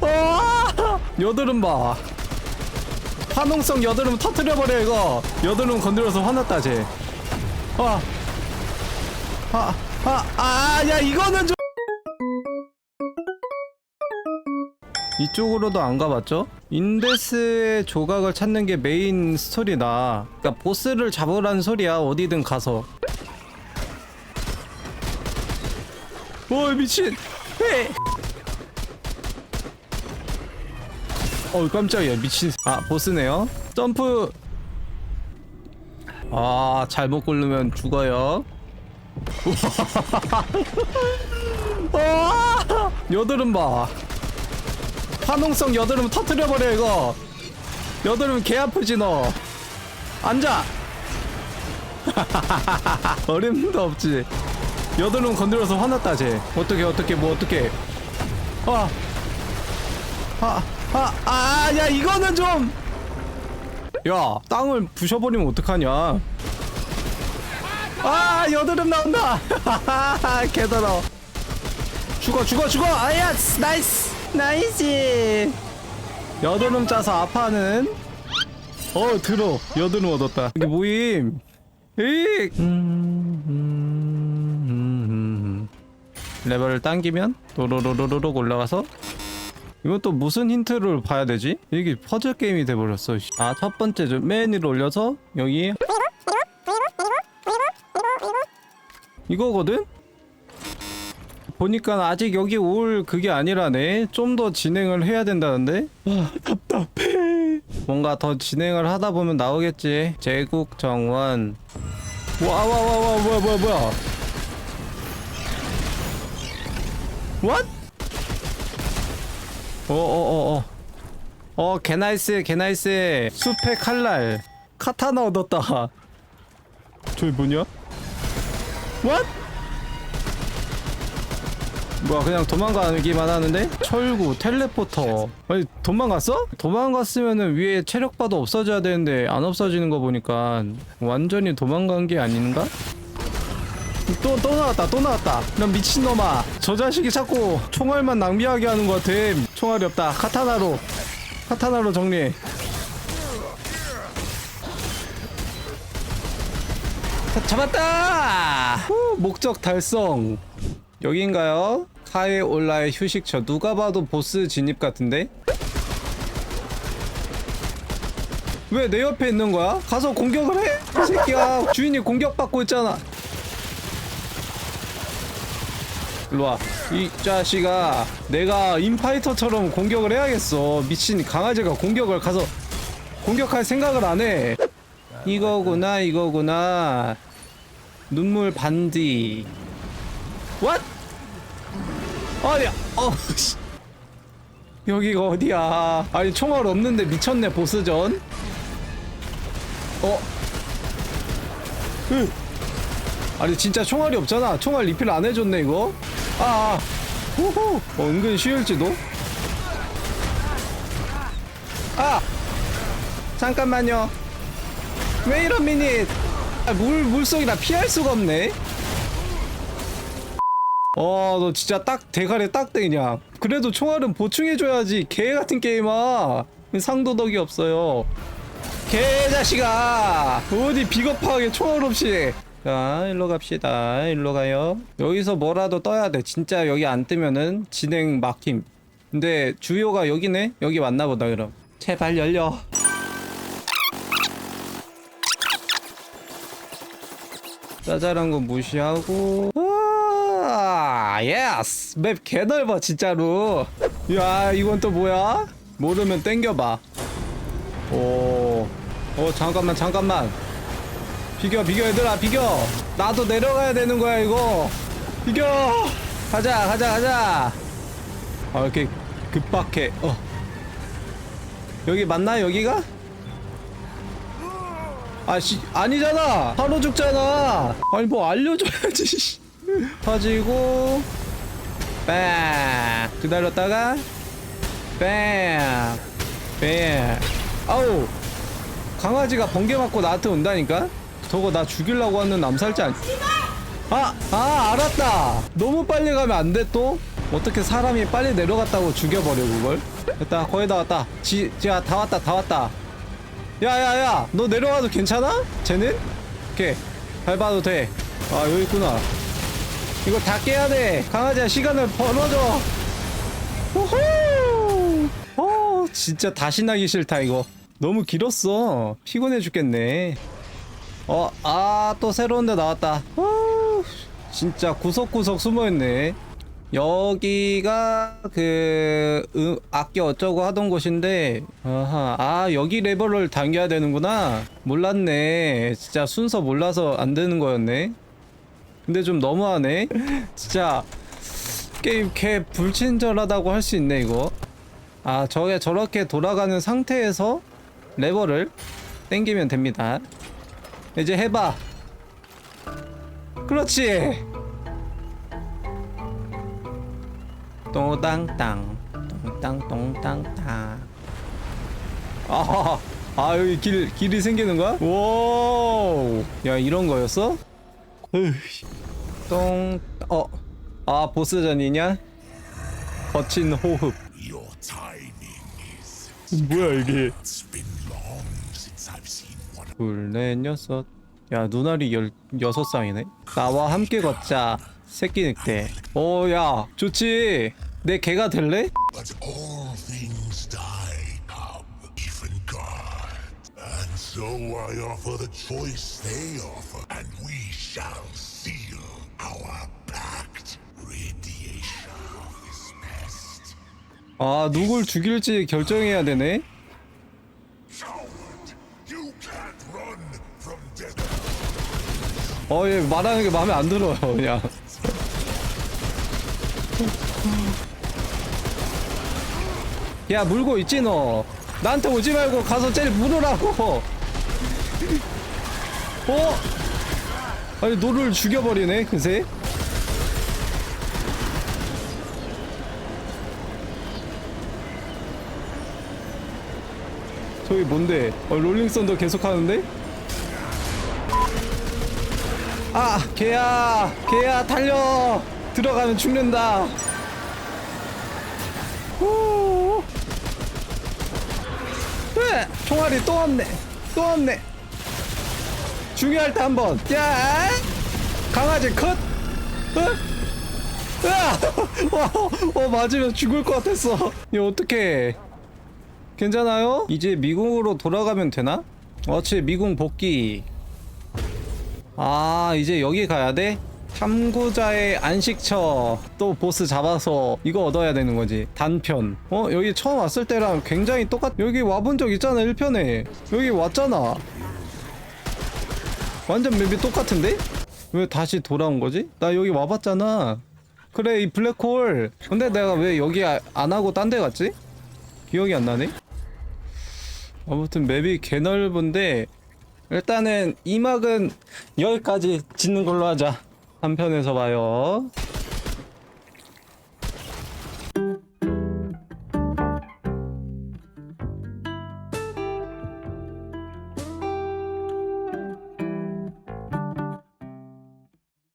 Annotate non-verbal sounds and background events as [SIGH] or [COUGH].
와! 여드름 봐. 화농성 여드름 터트려버려 이거. 여드름 건드려서 화났다 쟤. 아, 아, 아, 아, 야 이거는 좀. 이쪽으로도 안 가봤죠? 인데스의 조각을 찾는 게 메인 스토리다. 그러니까 보스를 잡으라는 소리야. 어디든 가서. 오 미친. 헤. 어 깜짝이야 미친. 아 보스네요. 점프. 아 잘못 고르면 죽어요. 와 [LAUGHS] 여드름 봐. 화농성 여드름 터트려버려 이거 여드름 개 아프지 너 앉아 [LAUGHS] 어림도 없지 여드름 건드려서 화났다 쟤. 어떻게 어떻게 뭐 어떻게. 아아 아 야 이거는 좀. 야 땅을 부셔버리면 어떡하냐. 아 여드름 나온다. [LAUGHS] 개더러. 죽어 죽어 죽어. 아야 나이스 나이스. 여드름 짜서 아파하는. 어 들어. 여드름 얻었다. 모임? 에이. 음, 레벨을 당기면 도로로로로로 올라가서 이건 또 무슨 힌트를 봐야 되지? 이게 퍼즐 게임이 돼버렸어 아 첫 번째 맨 위로 올려서 여기 이거거든? 보니까 아직 여기 올 그게 아니라네. 좀 더 진행을 해야 된다는데. 아, 답답해. 뭔가 더 진행을 하다 보면 나오겠지. 제국 정원. 와, 와, 와, 와, 뭐야, 뭐야, 뭐야. What? 어, 어, 어, 어. 어, 개나이스, 개나이스. 숲의 칼날. 카타나 얻었다. 저기 뭐냐? What? 뭐야 그냥 도망가기만 하는데? 철구 텔레포터 아니 도망갔어? 도망갔으면은 위에 체력바도 없어져야 되는데 안 없어지는 거 보니까 완전히 도망간 게 아닌가? 또, 또 나왔다 또 나왔다. 난 미친놈아. 저 자식이 자꾸 총알만 낭비하게 하는 거 같아 총알이 없다. 카타나로. 카타나로 정리해. 자, 잡았다! 후, 목적 달성. 여긴가요? 카에 올라의 휴식처. 누가 봐도 보스 진입 같은데? 왜 내 옆에 있는 거야? 가서 공격을 해! 이 새끼야. 주인이 공격받고 있잖아 일로와 이 자식아 내가 인파이터처럼 공격을 해야겠어 미친 강아지가 공격을 가서 공격할 생각을 안해 이거구나 이거구나 눈물 반디 What? 아니야. 어. 씨. 여기가 어디야? 아니 총알 없는데 미쳤네 보스전. 어. 으. 아니 진짜 총알이 없잖아. 총알 리필 안 해줬네 이거. 아. 아. 호호. 어, 은근 쉬울지도. 아. 잠깐만요. 왜 이런 미닛? 아, 물 물속이라 피할 수가 없네. 어, 너 진짜 딱 대가리 딱 그냥. 그래도 총알은 보충해줘야지. 개 같은 게임아. 상도덕이 없어요. 개 자식아. 어디 비겁하게 총알 없이. 자, 일로 갑시다. 일로 가요. 여기서 뭐라도 떠야 돼. 진짜 여기 안 뜨면은 진행 막힘. 근데 주요가 여기네? 여기 맞나 보다, 그럼. 제발 열려. 짜잘한 건 무시하고 아 예스 맵 개넓어 진짜로 야 이건 또 뭐야 모르면 땡겨봐 오어 잠깐만 잠깐만 비겨 비겨 얘들아 비겨. 나도 내려가야 되는 거야 이거. 비겨. 가자 가자 가자. 아 이렇게 급박해. 어. 여기 맞나 여기가? 아씨 아니잖아. 바로 죽잖아. 아니 뭐 알려줘야지 씨. 터지고. 뺑. 기다렸다가. 뺑뺑. 아우. 강아지가 번개 맞고 나한테 온다니까 저거 나 죽이려고 하는 암살자 아니 아, 아 알았다. 너무 빨리 가면 안 돼 또? 어떻게 사람이 빨리 내려갔다고 죽여버려 그걸? 됐다 거의 다 왔다. 지, 야, 다 왔다 다 왔다. 야야야 너 내려가도 괜찮아? 쟤는? 오케이. 밟아도 돼아 여기 있구나. 이거 다 깨야 돼. 강아지야 시간을 벌어줘. 우후! 어 진짜 다시 나기 싫다 이거. 너무 길었어. 피곤해 죽겠네 어 아 또 새로운 데 나왔다. 어, 진짜 구석구석 숨어있네. 여기가 그 음, 악기 어쩌고 하던 곳인데 아하 아 여기 레버를 당겨야 되는구나. 몰랐네. 진짜 순서 몰라서 안 되는 거였네. 근데 좀 너무하네. 진짜 게임 개 불친절하다고 할 수 있네 이거. 아 저게 저렇게 돌아가는 상태에서 레버를 당기면 됩니다 이제 해봐 그렇지 똥땅땅 똥땅 똥땅땅 아, 아 여기 길 길이 생기는 거야? 오, 야 이런 거였어? 똥, 어, 아 보스전이냐? 거친 호흡. 뭐야 이게? 둘넷 여섯. 야 눈알이 열 여섯 쌍이네. 나와 함께 걷자. 새끼 늑대. 오야 좋지. 내 개가 될래? But all things die, Cub, even God. And so I offer the choice they offer, and we shall seal our pact. Radiation of this pest. 아 누굴 죽일지 결정해야 되네. 어, 얘 말하는 게 마음에 안 들어요, 그냥. 야, 물고 있지, 너. 나한테 오지 말고 가서 제일 물으라고. 어? 아니, 너를 죽여버리네, 그새. 저기 뭔데? 어, 롤링썬도 계속 하는데? 아 개야 개야 달려 들어가면 죽는다 후 으, 총알이 또 왔네 또 왔네 중요할 때 한번 야 강아지 컷 으? 으아! [LAUGHS] 와, 어, 맞으면 죽을 것 같았어. 이거 어떡해. 괜찮아요? 이제 미궁으로 돌아가면 되나? 어치 미궁 복귀. 아 이제 여기 가야 돼? 탐구자의 안식처 또 보스 잡아서 이거 얻어야 되는 거지 단편 어 여기 처음 왔을 때랑 굉장히 똑같 여기 와본 적 있잖아 1편에 여기 왔잖아 완전 맵이 똑같은데? 왜 다시 돌아온 거지? 나 여기 와봤잖아 그래 이 블랙홀 근데 내가 왜 여기 아- 안 하고 딴 데 갔지? 기억이 안 나네 아무튼 맵이 개 넓은데 일단은 이 막은 여기까지 짓는 걸로 하자. 한편에서 봐요.